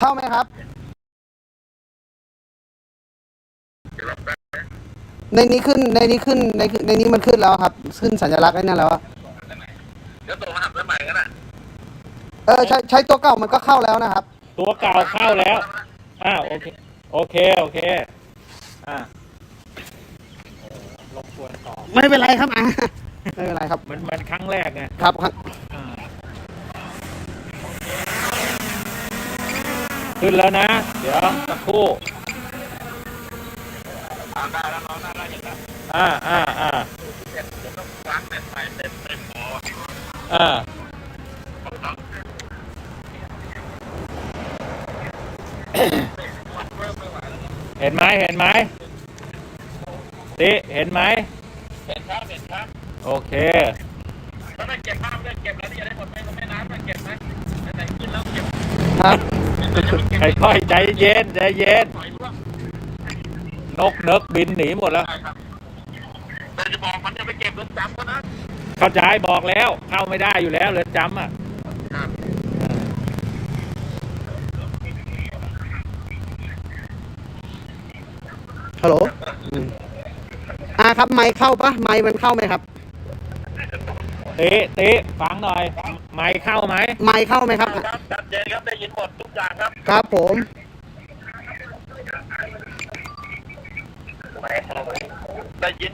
เข้าไหมครับ ในนี้ขึ้นในนี้ขึ้นในในนี้มันขึ้นแล้วครับ ขึ้นสัญลักษณ์ไอ้นั่นแล้วอะเดี๋ยวส่งรหัสไปใหม่ก็ได้เออใช้ใช้ตัวเก่ามันก็เข้าแล้วนะครับ ตัวเก่าเข้าแล้วอ่าโอเค โอเค โอเค อ่ารบกวนต่อ ไม่เป็นไรครับอะไม่เป็นไรครับ มันมันครั้งแรกไงครับครับ อ่า ขึ้นแล้วนะ เดี๋ยวสักครู่อ่าได้แล้วน้องได้แล้วเห็นแล้วอ่าอ่าอ่าเดี๋ยวต้องล้างเน็ตใหม่เน็ตเต็มหมออ่าเห็นไหมเห็นไหมติเห็นไหมเห็นครับเห็นครับโอเคถ้าไม่เก็บภาพเลยเก็บแล้วนี่จะได้หมดไหมก็ไม่น้ำมันเก็บไหมไหนๆขึ้นแล้วเก็บครับ ค่อยๆใจเย็นใจเย็นปล่อยร่วงนกเนกบินหนีหมดแล้วได้ครับแต่จะบอกมันจะไปเก็บเงินจำก็นะเข้าใจบอกแล้ว เข้าไม่ได้อยู่แล้วเรือนจำอะครับฮัลโหลอืมอ่าครับ ไมค์เข้าปะไมค์มันเข้าไหมครับ ติติฟังหน่อย ไมค์เข้าไหมไมค์เข้าไหมครับ ครับชัดเจนครับได้ยินหมดทุกอย่างครับครับผม ได้ยิน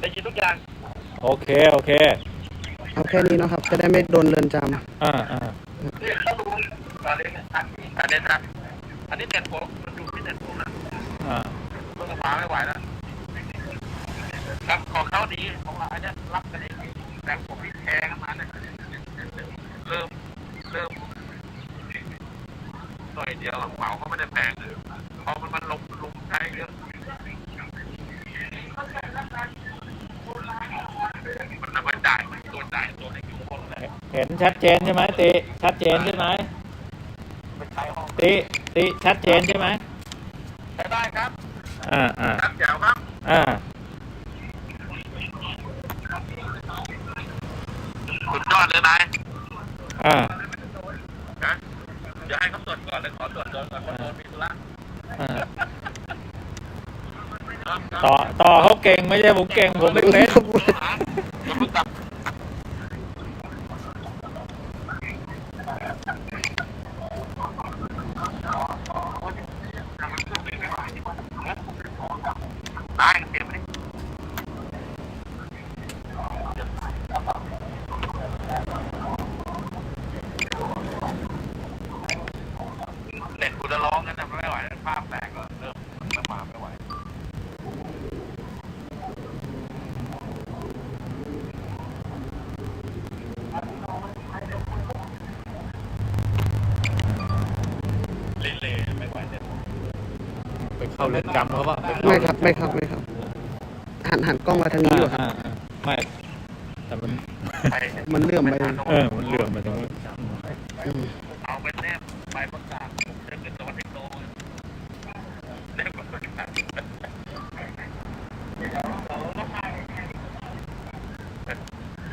ได้ยินทุกอย่างโอเค โอเค เอาแค่นี้เนาะครับ จะได้ไม่โดนเรือนจอ่าอ่าอันนี้อันนี้นะอันนี้เน็ตผมมันอยู่ที่เน็ตผมนะอ่าต้องกระพาไม่ไหวแล้วครับของเขาดีของเราอันนี้รับกันเอง แต่ผมพี่แชร์กันมาเนี่ยเริ่มเริ่มหน่อยเดียวเหมาเขาไม่ได้แพงเลยพอมันมันลงลงใช้เยอะมันเอาจ่ายตัวจ่ายตัวให้อยู่คนเลยเห็นชัดเจนใช่ไหมติชัดเจนใช่ไหมติติชัดเจนใช่ไหมใช้ได้ครับอ่าอ่าครับแจ๋วครับอ่า สุดยอดเลยนายอ่านะเดี๋ยวให้เขาตรวจก่อนเลยขอตรวจก่อนก่อนเพราะโดนมีธุระอ่าครับต่อต่อเขาเก่งไม่ใช่ผมเก่งผมไม่เป็นอย่าเพิ่งกลับได้เก็บไว้ เน็ตกูจะร้องกันนะไม่ไห วแล้วภาพแตกแล้วเริ่มเริ่มมาไม่ไหวเล่นเลยไม่ไหวเน็ตไปเข้าเรือนจำเขาป่ะำไม่ครับไม่ครับไม่ครับ หันหันกล้องมาทางนี้อยู่ครับ อ่าอ่าไม่ แต่มันไปมันเลื่อมไป เออ มันเหลื่อมไปตรงนู้นอืมเอาไปแนบใบประกาศผมจะเป็นตัวเทคโนโลยีแนบประกาศ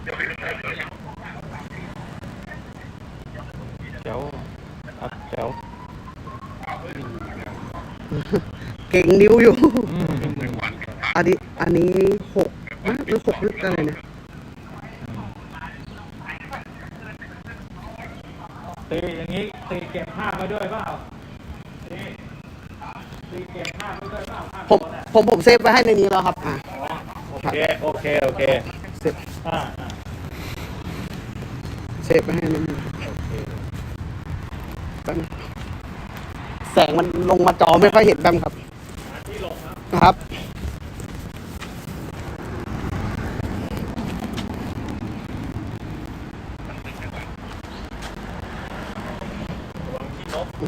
เดี๋ยวไปดูเดี๋ยวเจ๋วครับเจ๋วเก่งนิ้วอยู่อืมอันนี้อันนี้หกนะหรือหกหรืออะไรเนี่ยตีอย่างนี้ตีเก็บภาพไว้ด้วยเปล่า ผมผมผมเซฟไว้ให้ในนี้แล้วครับอ่าโอเค โอเค โอเคเซฟอ่าอ่าเซฟไว้ให้ในนี้แป๊บนึงแสงมันลงมาจอไม่ค่อยเห็นแป๊บครับครับ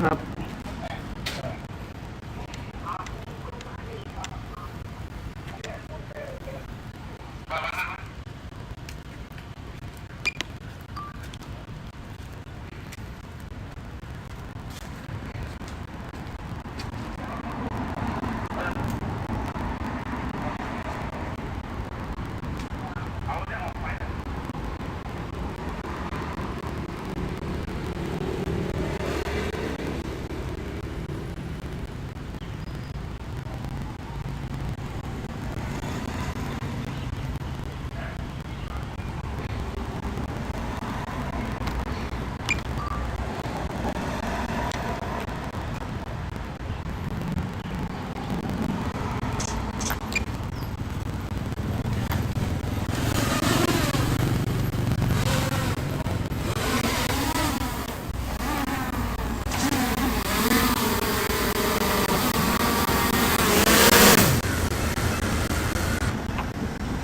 ครับพร้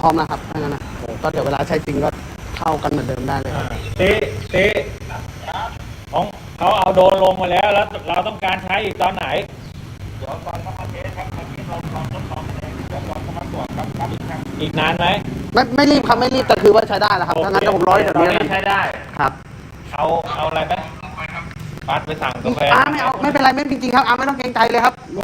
อมแล้วครับถ้างั้นนะก็เดี๋ยวเวลาใช้จริงก็เข้ากันเหมือนเดิมได้เลยครับเตะเตะของเขาเอาโดรนลงมาแล้วแล้ว เราต้องการใช้อีกตอนไหน เดี๋ยวตอนเขามาเทสครับเมื่อกี้เราลองทดลองกันเองเดี๋ยวก่อนเขามาตรวจครับครับอีกครั้งอีกนานไหมไม่ไม่รีบครับไม่รีบแต่คือว่าใช้ได้แล้วครับถ้างั้นเดี๋ยวผมร้อยเดี๋ยวตอนนี้นี้ใช้ได้ ครับเอาเอาอะไรไหมปัดไปสั่งกาแฟอาไม่เอาไม่เป็นไรไม่จริงๆครับอาไม่ต้องเกรงใจเลยครับมา